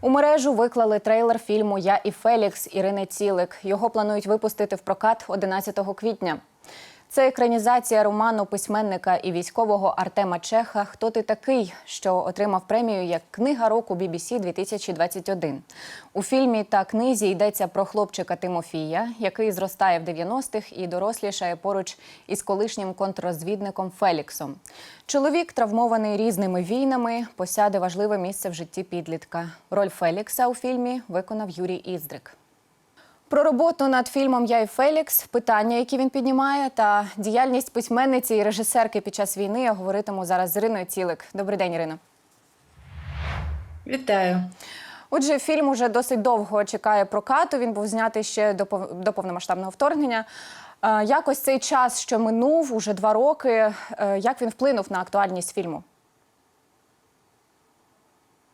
У мережу виклали трейлер фільму Я і Фелікс Ірини Цілик. Його планують випустити в прокат 11 квітня. Це екранізація роману письменника і військового Артема Чеха Хто ти такий, що отримав премію як книга року BBC 2021. У фільмі та книзі йдеться про хлопчика Тимофія, який зростає в 90-х і дорослішає поруч із колишнім контррозвідником Феліксом. Чоловік, травмований різними війнами, посяде важливе місце в житті підлітка. Роль Фелікса у фільмі виконав Юрій Іздрик. Про роботу над фільмом Я і Фелікс, питання, які він піднімає, та діяльність письменниці і режисерки під час війни я говоритиму зараз з Іриною Цілик. Добрий день, Ірино. Вітаю. Отже, фільм уже досить довго чекає прокату. Він був знятий ще до пов- повномасштабного вторгнення. Е, Якось цей час, що минув, уже два роки. е, Як він вплинув на актуальність фільму?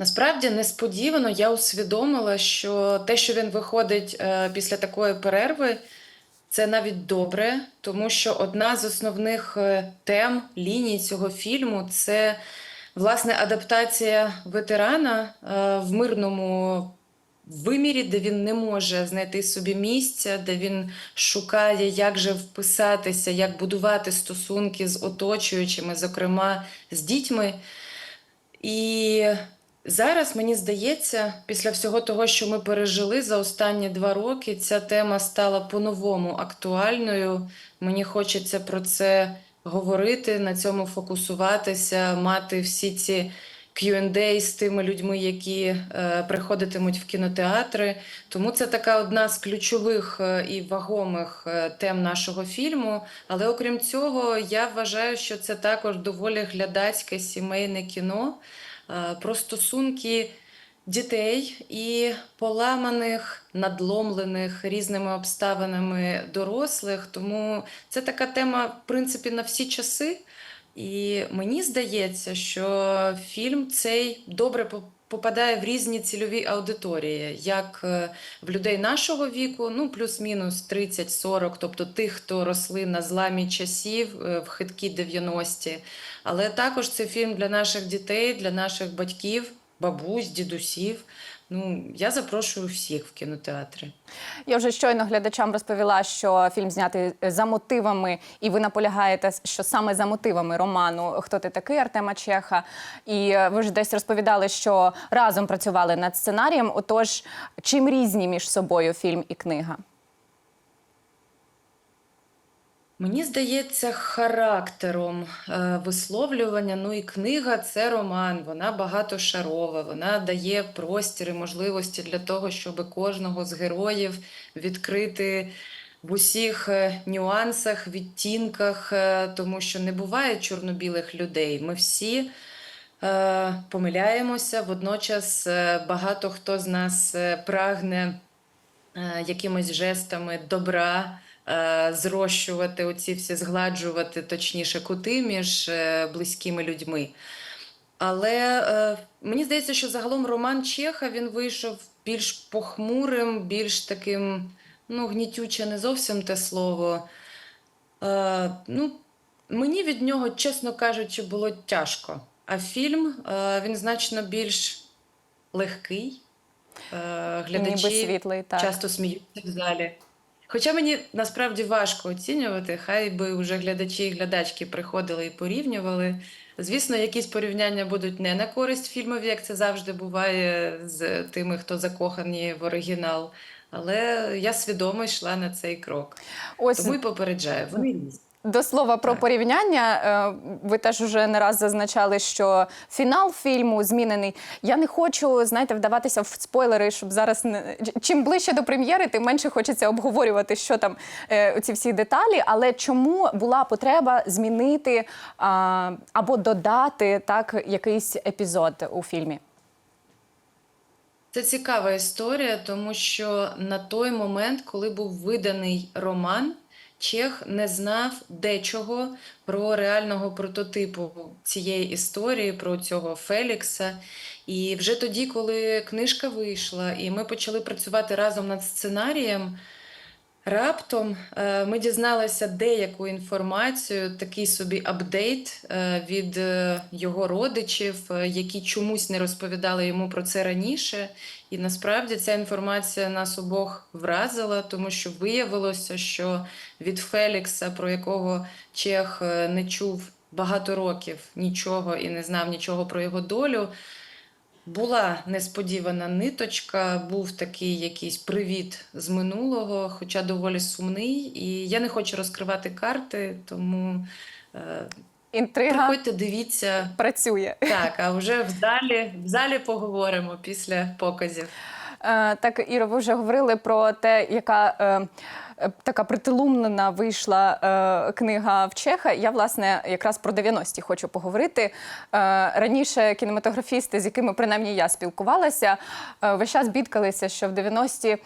Насправді несподівано я усвідомила, що те, що він виходить е, після такої перерви, це навіть добре, тому що одна з основних е, тем ліній цього фільму це власне адаптація ветерана е, в мирному вимірі, де він не може знайти собі місця, де він шукає, як же вписатися, як будувати стосунки з оточуючими, зокрема з дітьми. І зараз мені здається, після всього того, що ми пережили за останні два роки, ця тема стала по-новому актуальною. Мені хочеться про це говорити, на цьому фокусуватися, мати всі ці Q&A з тими людьми, які е, приходитимуть в кінотеатри. Тому це така одна з ключових е, і вагомих е, тем нашого фільму. Але окрім цього, я вважаю, що це також доволі глядацьке сімейне кіно про стосунки дітей і поламаних, надломлених різними обставинами дорослих. Тому це така тема, в принципі, на всі часи. І мені здається, що фільм цей добре попадає в різні цільові аудиторії, як е, в людей нашого віку, ну плюс-мінус 30-40, тобто тих, хто росли на зламі часів е, в хиткі 90-ті. Але також це фільм для наших дітей, для наших батьків, бабусь, дідусів. Ну, я запрошую всіх в кінотеатри. Я вже щойно глядачам розповіла, що фільм знятий за мотивами, і ви наполягаєте, що саме за мотивами роману Хто ти такий Артема Чеха. І е, ви ж десь розповідали, що разом працювали над сценарієм. Отож, чим різні між собою фільм і книга? Мені здається, характером е, висловлювання. Ну і книга це роман, вона багатошарова, вона дає простір і можливості для того, щоб кожного з героїв відкрити в усіх е, нюансах, відтінках, е, тому що не буває чорно-білих людей. Ми всі помиляємося. Водночас багато хто з нас прагне якимись жестами добра зрощувати оці всі, згладжувати точніше кути між е, близькими людьми. Але е, мені здається, що загалом роман Чеха він вийшов більш похмурим, більш таким, ну, гнітюче не зовсім те слово. Е, ну, мені від нього, чесно кажучи, було тяжко. А фільм е, він значно більш легкий. Е, Ніби світлий, так. часто сміються в залі. Хоча мені насправді важко оцінювати, хай би вже глядачі і глядачки приходили і порівнювали. Звісно, якісь порівняння будуть не на користь фільмові, як це завжди буває з тими, хто закохані в оригінал. Але я свідомо йшла на цей крок. Ось Тому й попереджаю, вони різні. До слова про порівняння, е, ви теж уже не раз зазначали, що фінал фільму змінений. Я не хочу, знаєте, вдаватися в спойлери, щоб зараз не чим ближче до прем'єри, тим менше хочеться обговорювати, що там е, ці всі деталі. Але чому була потреба змінити або додати так якийсь епізод у фільмі? Це цікава історія, тому що на той момент, коли був виданий роман, Чех не знав дечого про реального прототипу цієї історії, про цього Фелікса. І вже тоді, коли книжка вийшла, і ми почали працювати разом над сценарієм, Раптом е, ми дізналися деяку інформацію, такий собі апдейт е, від е, його родичів, які чомусь не розповідали йому про це раніше. І насправді ця інформація нас обох вразила, тому що виявилося, що від Фелікса, про якого Чех не чув багато років нічого і не знав нічого про його долю. Була несподівана ниточка, був такий якийсь привіт з минулого, хоча доволі сумний. І я не хочу розкривати карти, тому е, Інтрига приходьте, дивіться. працює. Так, а вже в залі, в залі поговоримо після показів. Е, Так, Іро, ви вже говорили про те, яка е, е, така притилумлена вийшла книга в Чеха. Я, власне, якраз про 90-ті хочу поговорити. Раніше кінематографісти, з якими принаймні я спілкувалася, весь час бідкалися, що в 90-ті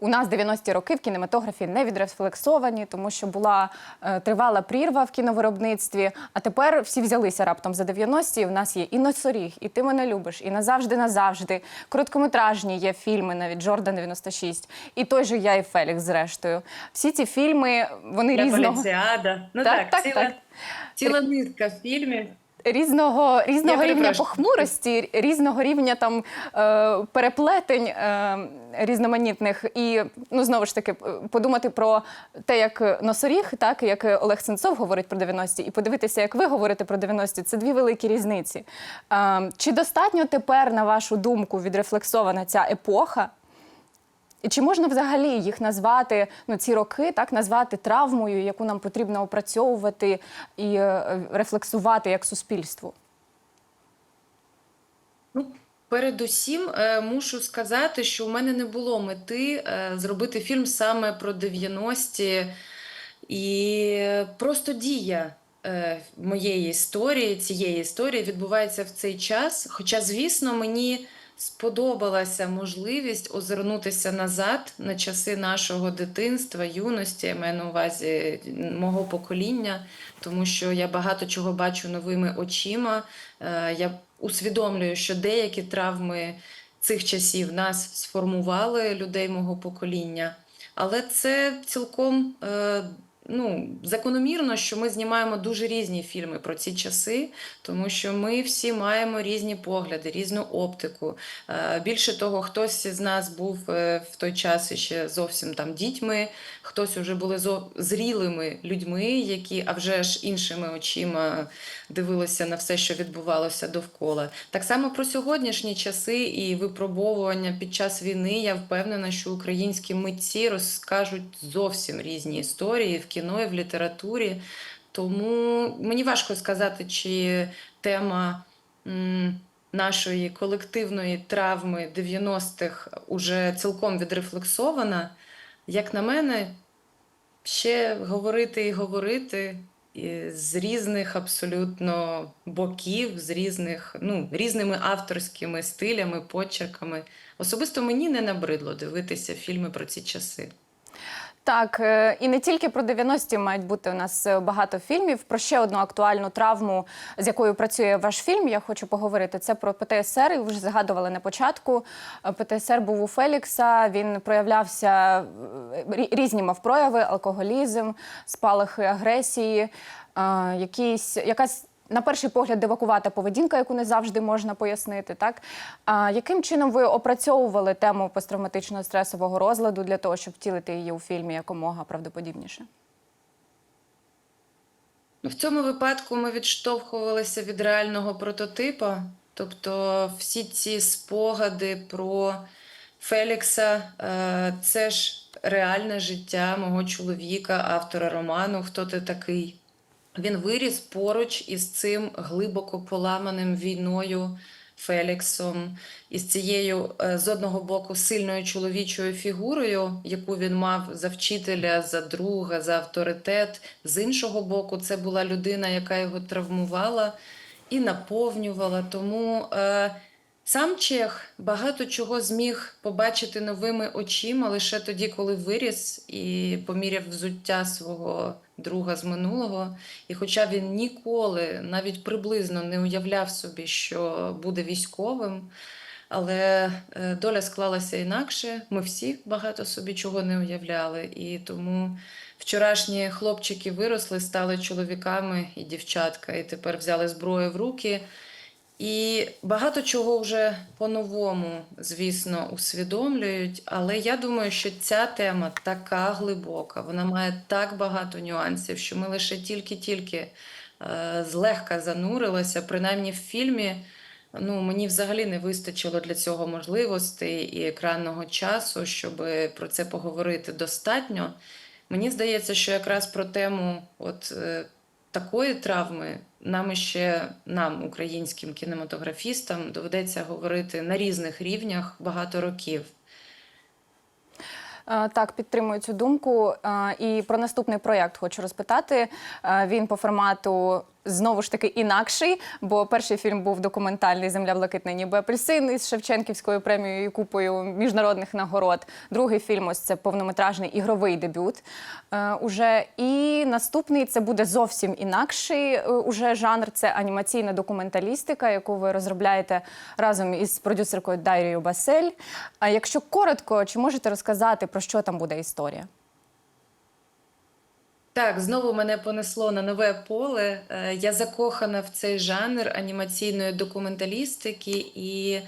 у нас 90-ті роки в кінематографі не відрефлексовані, тому що була е, тривала прірва в кіновиробництві. А тепер всі взялися раптом за 90-ті. У нас є і носоріг, і ти мене любиш, і назавжди, назавжди. Короткометражні є фільми, навіть Джордан 96, і той же я і Фелікс, зрештою. Всі ці фільми вони різного. Ну Так, так, так, ціла, так. ціла нитка фільмів. Різного, різного Я рівня похмурості, різного рівня там е, переплетень е, різноманітних. І ну знову ж таки подумати про те, як носоріг, так як Олег Сенцов говорить про 90-ті, і подивитися, як ви говорите про 90-ті, це дві великі різниці. Е, чи достатньо тепер, на вашу думку, відрефлексована ця епоха? Чи можна взагалі їх назвати, ну ці роки, так назвати травмою, яку нам потрібно опрацьовувати і е, рефлексувати як суспільство? Ну, передусім, е, мушу сказати, що у мене не було мети е, зробити фільм саме про 90-ті. І просто дія моєї історії, цієї історії відбувається в цей час. Хоча, звісно, мені сподобалася можливість озирнутися назад на часи нашого дитинства, юності, я маю на увазі мого покоління, тому що я багато чого бачу новими очима. Е, Я усвідомлюю, що деякі травми цих часів нас сформували, людей мого покоління. Але це цілком е, ну, закономірно, що ми знімаємо дуже різні фільми про ці часи, тому що ми всі маємо різні погляди, різну оптику. Е, Більше того, хтось з нас був е, в той час ще зовсім там дітьми, хтось вже були зрілими людьми, які, а вже ж іншими очима дивилися на все, що відбувалося довкола. Так само про сьогоднішні часи і випробовування під час війни. Я впевнена, що українські митці розкажуть зовсім різні історії в кіно і в літературі. Тому мені важко сказати, чи тема нашої колективної травми 90-х уже цілком відрефлексована. Як на мене, ще говорити і говорити з різних абсолютно боків, з різних, ну, різними авторськими стилями, почерками. Особисто мені не набридло дивитися фільми про ці часи. Так, е, і не тільки про 90-ті мають бути у нас е, багато фільмів. Про ще одну актуальну травму, з якою працює ваш фільм, я хочу поговорити. Це про ПТСР. Ви вже згадували на початку. Е, ПТСР був у Фелікса. Він проявлявся різні мав прояви: алкоголізм, спалахи агресії, якісь якась. На перший погляд, дивакувата поведінка, яку не завжди можна пояснити, так а яким чином ви опрацьовували тему посттравматичного стресового розладу для того, щоб втілити її у фільмі якомога правдоподібніше? Ну, В цьому випадку ми відштовхувалися від реального прототипа, тобто всі ці спогади про Фелікса, е, це ж реальне життя мого чоловіка, автора роману Хто ти такий? Він виріс поруч із цим глибоко поламаним війною Феліксом, із цією е, з одного боку сильною чоловічою фігурою, яку він мав за вчителя, за друга, за авторитет. З іншого боку, це була людина, яка його травмувала і наповнювала. Тому е, сам Чех багато чого зміг побачити новими очима лише тоді, коли виріс і поміряв взуття свого друга з минулого. І хоча він ніколи навіть приблизно не уявляв собі, що буде військовим, Але е, доля склалася інакше. Ми всі багато собі чого не уявляли. І тому вчорашні хлопчики виросли, стали чоловіками і дівчатка, і тепер взяли зброю в руки. І багато чого вже по-новому, звісно, усвідомлюють. Але я думаю, що ця тема така глибока, вона має так багато нюансів, що ми лише тільки-тільки е, злегка занурилися, принаймні в фільмі. Ну, мені взагалі не вистачило для цього можливостей і екранного часу, щоб про це поговорити достатньо. Мені здається, що якраз про тему от, е, такої травми нам ще, нам, українським кінематографістам, доведеться говорити на різних рівнях багато років. Е, Так, підтримую цю думку. Е, І про наступний проєкт хочу розпитати. Е, Він по формату знову ж таки інакший, бо перший фільм був документальний Земля блакитна, ніби апельсин із Шевченківською премією і купою міжнародних нагород. Другий фільм ось це повнометражний ігровий дебют. Е, Уже і наступний це буде зовсім інакший е, уже жанр. Це анімаційна документалістика, яку ви розробляєте разом із продюсеркою Дайрією Басель. А якщо коротко, чи можете розказати про що там буде історія? Так, знову мене понесло на нове поле. Е, Я закохана в цей жанр анімаційної документалістики і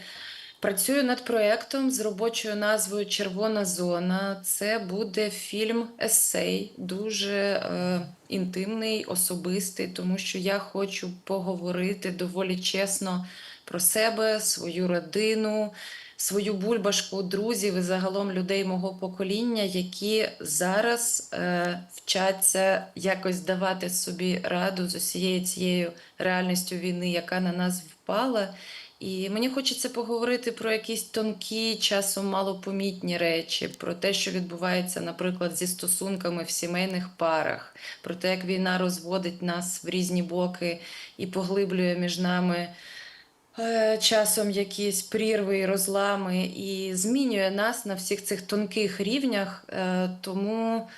працюю над проєктом з робочою назвою Червона зона. Це буде фільм есей, дуже е, інтимний, особистий, тому що я хочу поговорити доволі чесно про себе, свою родину, свою бульбашку друзів і загалом людей мого покоління, які зараз е, вчаться якось давати собі раду з усією цією реальністю війни, яка на нас впала. І мені хочеться поговорити про якісь тонкі, часом малопомітні речі, про те, що відбувається, наприклад, зі стосунками в сімейних парах, про те, як війна розводить нас в різні боки і поглиблює між нами часом якісь прірви розлами, і змінює нас на всіх цих тонких рівнях. Е, Тому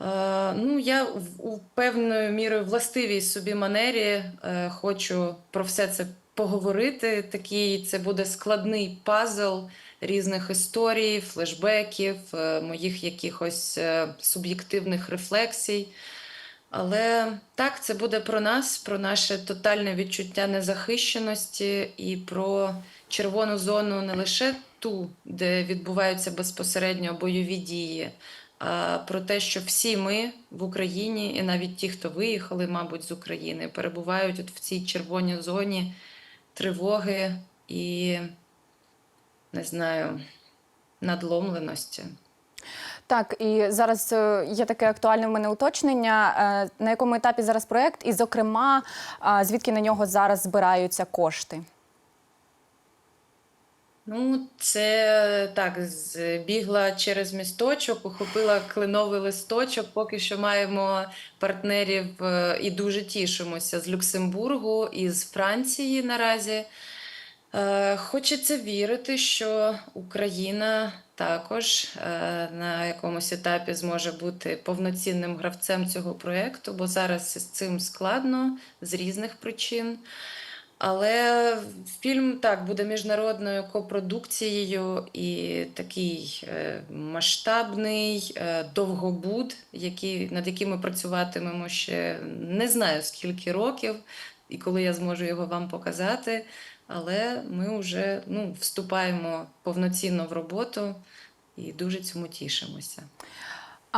е, ну, я у певною мірою властивій собі манері е, хочу про все це поговорити. Такий це буде складний пазл різних історій, флешбеків, е, моїх якихось е, суб'єктивних рефлексій. Але так, це буде про нас, про наше тотальне відчуття незахищеності і про червону зону не лише ту, де відбуваються безпосередньо бойові дії, а про те, що всі ми в Україні, і навіть ті, хто виїхали, мабуть, з України, перебувають от в цій червоній зоні тривоги і, не знаю, надломленості. Так, і зараз е, є таке актуальне в мене уточнення. е, На якому етапі зараз проєкт, і, зокрема, звідки на нього зараз збираються кошти? Ну, це так, бігла через місточок, ухопила кленовий листочок. Поки що маємо партнерів е, і дуже тішимося з Люксембургу і з Франції наразі. Е, Хочеться вірити, що Україна також е, на якомусь етапі зможе бути повноцінним гравцем цього проєкту, бо зараз з цим складно з різних причин. Але фільм так буде міжнародною копродукцією і такий е, масштабний е, довгобуд, який, над яким ми працюватимемо ще не знаю скільки років, і коли я зможу його вам показати. Але ми вже ну, вступаємо повноцінно в роботу і дуже цьому тішимося.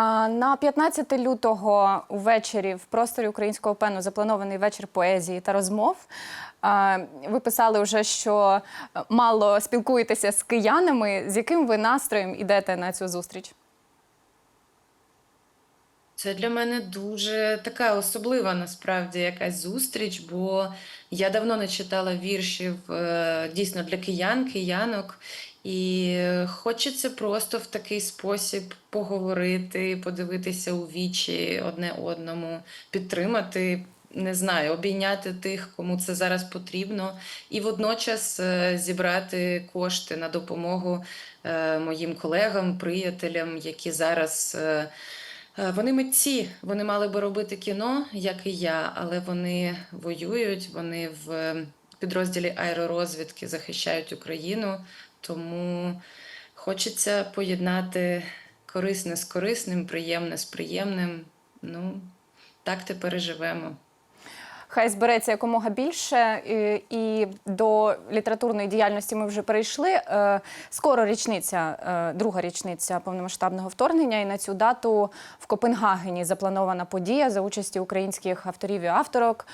А на 15 лютого увечері в просторі українського пену запланований вечір поезії та розмов. Ви писали вже, що е, мало спілкуєтеся з киянами. З яким ви настроєм ідете на цю зустріч? Це для мене дуже така особлива насправді якась зустріч, бо я давно не читала віршів е, дійсно для киян, киянок. І хочеться просто в такий спосіб поговорити, подивитися у вічі одне одному, підтримати, не знаю, обійняти тих, кому це зараз потрібно, і водночас е, зібрати кошти на допомогу е, моїм колегам, приятелям, які зараз. Е, Вони митці, вони мали би робити кіно, як і я, але вони воюють, вони в підрозділі аеророзвідки захищають Україну. Тому хочеться поєднати корисне з корисним, приємне з приємним. Ну, так тепер і живемо. Хай збереться якомога більше. І, до літературної діяльності ми вже перейшли. Е, Скоро річниця, е, друга річниця повномасштабного вторгнення. І на цю дату в Копенгагені запланована подія за участі українських авторів і авторок.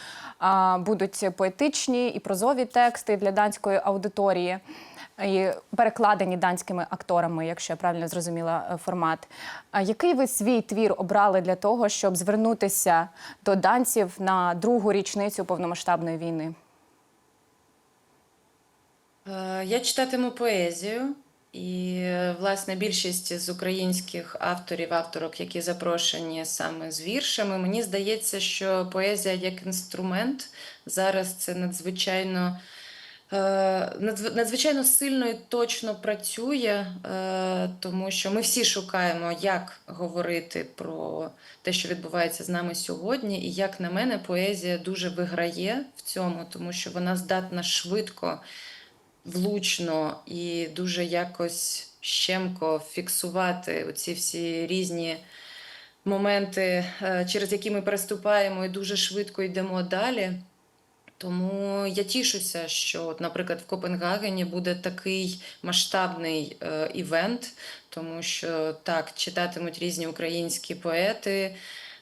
Будуть поетичні і прозові тексти для данської аудиторії. І перекладені данськими акторами, якщо я правильно зрозуміла е, формат. Який ви свій твір обрали для того, щоб звернутися до данців на другу річницю повномасштабної війни? Е, Я читатиму поезію, і власне більшість з українських авторів, авторок, які запрошені саме з віршами, мені здається, що поезія як інструмент зараз це надзвичайно. Е, надзв- Надзвичайно сильно і точно працює, е, тому що ми всі шукаємо, як говорити про те, що відбувається з нами сьогодні. І як на мене, поезія дуже виграє в цьому, тому що вона здатна швидко влучно і дуже якось щемко фіксувати оці всі різні моменти, е, через які ми переступаємо і дуже швидко йдемо далі. Тому я тішуся, що, от, наприклад, в Копенгагені буде такий масштабний е, івент, тому що так читатимуть різні українські поети,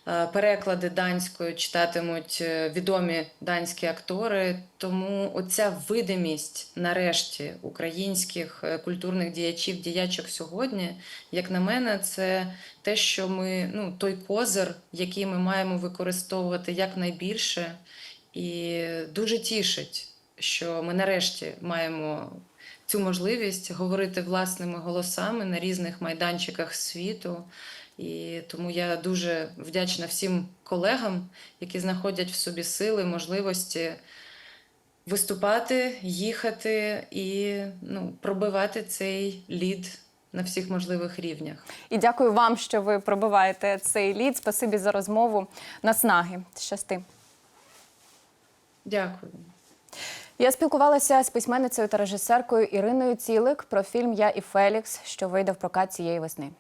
е, переклади данською читатимуть е, відомі данські актори. Тому оця видимість, нарешті, українських е, культурних діячів, діячок сьогодні, як на мене, це те, що ми ну той козир, який ми маємо використовувати якнайбільше. І дуже тішить, що ми нарешті маємо цю можливість говорити власними голосами на різних майданчиках світу. І тому я дуже вдячна всім колегам, які знаходять в собі сили, можливості виступати, їхати і ну, пробивати цей лід на всіх можливих рівнях. І дякую вам, що ви пробиваєте цей лід. Спасибі за розмову. Наснаги. Щасти. Дякую. Я спілкувалася з письменницею та режисеркою Іриною Цілик про фільм Я і Фелікс, що вийде в прокат цієї весни.